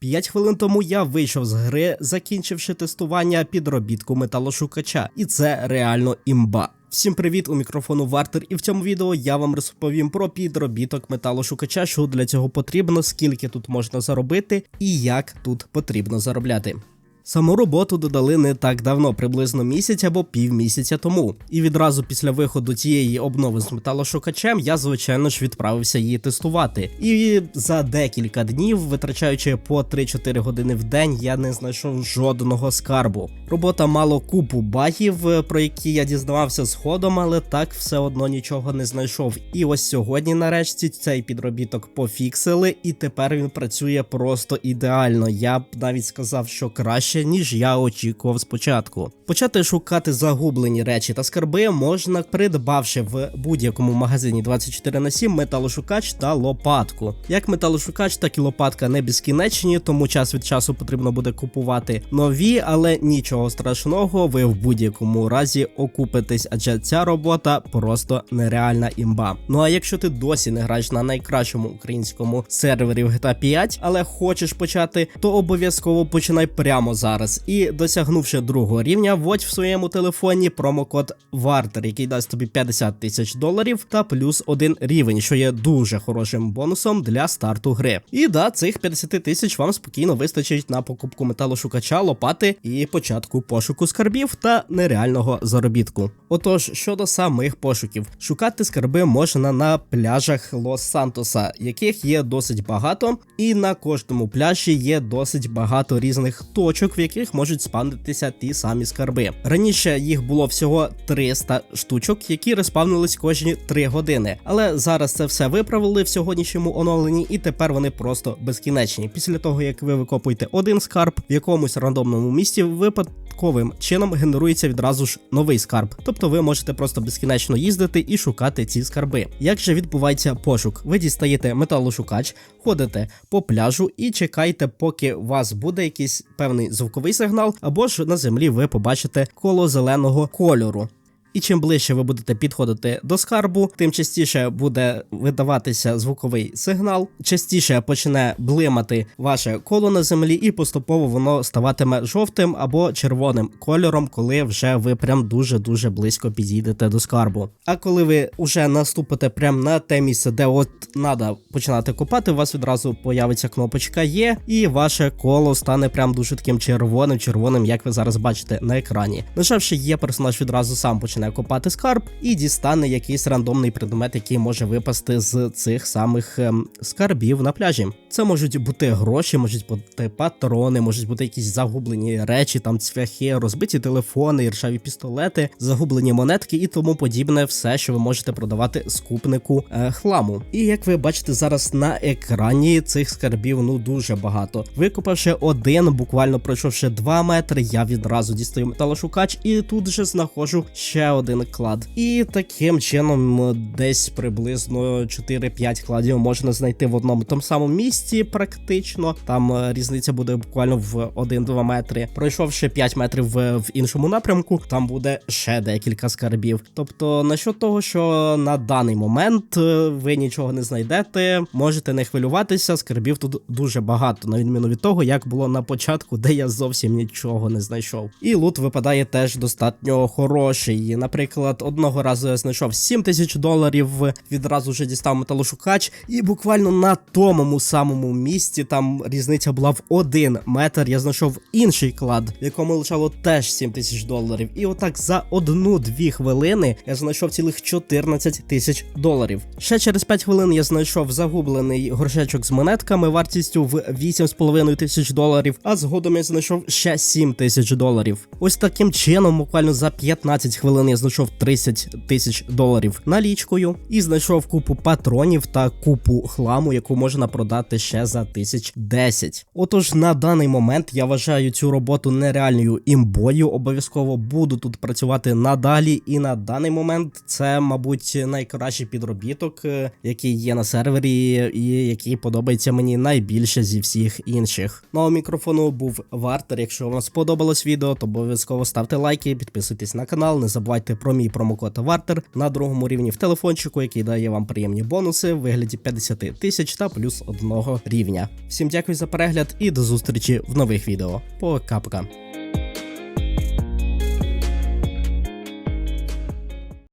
П'ять хвилин тому я вийшов з гри, закінчивши тестування підробітку металошукача, і це реально імба. Всім привіт, у мікрофону Вартер, і в цьому відео я вам розповім про підробіток металошукача, що для цього потрібно, скільки тут можна заробити і як тут потрібно заробляти. Саму роботу додали не так давно, приблизно місяць або півмісяця тому. І відразу після виходу цієї обнови з металошукачем я, звичайно ж, відправився її тестувати. І за декілька днів, витрачаючи по 3-4 години в день, я не знайшов жодного скарбу. Робота мало купу багів, про які я дізнавався згодом, але так все одно нічого не знайшов. І ось сьогодні, нарешті, цей підробіток пофіксили, і тепер він працює просто ідеально. Я б навіть сказав, що краще, ніж я очікував спочатку. Почати шукати загублені речі та скарби можна, придбавши в будь-якому магазині 24 на 7 металошукач та лопатку. Як металошукач, так і лопатка не безкінечні, тому час від часу потрібно буде купувати нові, але нічого страшного, ви в будь-якому разі окупитесь, адже ця робота просто нереальна імба. Ну а якщо ти досі не граєш на найкращому українському сервері в GTA 5, але хочеш почати, то обов'язково починай прямо зараз. І досягнувши другого рівня, вводь в своєму телефоні промокод VARTER, який дасть тобі 50 тисяч доларів та плюс один рівень, що є дуже хорошим бонусом для старту гри. І да, цих 50 тисяч вам спокійно вистачить на покупку металошукача, лопати і початку пошуку скарбів та нереального заробітку. Отож, щодо самих пошуків, шукати скарби можна на пляжах Лос-Сантоса, яких є досить багато, і на кожному пляжі є досить багато різних точок, в яких можуть спавнитися ті самі скарби. Раніше їх було всього 300 штучок, які респавнились кожні 3 години. Але зараз це все виправили в сьогоднішньому оновленні, і тепер вони просто безкінечні. Після того як ви викопуєте один скарб в якомусь рандомному місці, випадковим чином генерується відразу ж новий скарб. Тобто ви можете просто безкінечно їздити і шукати ці скарби. Як же відбувається пошук? Ви дістаєте металошукач, ходите по пляжу і чекаєте, поки у вас буде якийсь певний звуковий сигнал, або ж на землі ви побачите коло зеленого кольору. І чим ближче ви будете підходити до скарбу, тим частіше буде видаватися звуковий сигнал, частіше почне блимати ваше коло на землі, і поступово воно ставатиме жовтим або червоним кольором, коли вже ви прям дуже-дуже близько підійдете до скарбу. А коли ви вже наступите прям на те місце, де от треба починати копати, у вас відразу появиться кнопочка Є, і ваше коло стане прям дуже таким червоним, червоним, як ви зараз бачите на екрані. Нажавши є, персонаж відразу сам почне копати скарб і дістане якийсь рандомний предмет, який може випасти з цих самих ем, скарбів на пляжі. Це можуть бути гроші, можуть бути патрони, можуть бути якісь загублені речі, там цвяхи, розбиті телефони, ршаві пістолети, загублені монетки і тому подібне, все, що ви можете продавати скупнику е, хламу. І як ви бачите зараз на екрані цих скарбів ну дуже багато. Викопавши один, буквально пройшовши 2 метри, я відразу дістаю металошукач і тут же знаходжу ще один клад. І таким чином десь приблизно 4-5 кладів можна знайти в одному тому самому місці, практично. Там е, різниця буде буквально в 1-2 метри. Пройшовши 5 метрів в, в іншому напрямку, там буде ще декілька скарбів. Тобто, насчет того, що на даний момент е, ви нічого не знайдете, можете не хвилюватися, скарбів тут дуже багато, на відміну від того, як було на початку, де я зовсім нічого не знайшов. І лут випадає теж достатньо хороший. Наприклад, одного разу я знайшов 7 тисяч доларів, відразу вже дістав металошукач, і буквально на тому самому місці там різниця була в один метр. Я знайшов інший клад, в якому лишало теж 7 тисяч доларів. І отак за одну-дві хвилини я знайшов цілих 14 тисяч доларів. Ще через 5 хвилин я знайшов загублений горшечок з монетками вартістю в 8,5 тисяч доларів, а згодом я знайшов ще 7 тисяч доларів. Ось таким чином, буквально за 15 хвилин я знайшов 30 тисяч доларів налічкою і знайшов купу патронів та купу хламу, яку можна продати ще за тисяч 10. Отож, на даний момент я вважаю цю роботу нереальною імбою. Обов'язково буду тут працювати надалі, і на даний момент це, мабуть, найкращий підробіток, е, який є на сервері, і який подобається мені найбільше зі всіх інших. Ну у мікрофону був Вартер. Якщо вам сподобалось відео, то обов'язково ставте лайки, підписуйтесь на канал, не забувайте про мій промокод Вартер на другому рівні в телефончику, який дає вам приємні бонуси в вигляді 50 тисяч та плюс одного рівня. Всім дякую за перегляд і до зустрічі в нових відео. Пока-пока.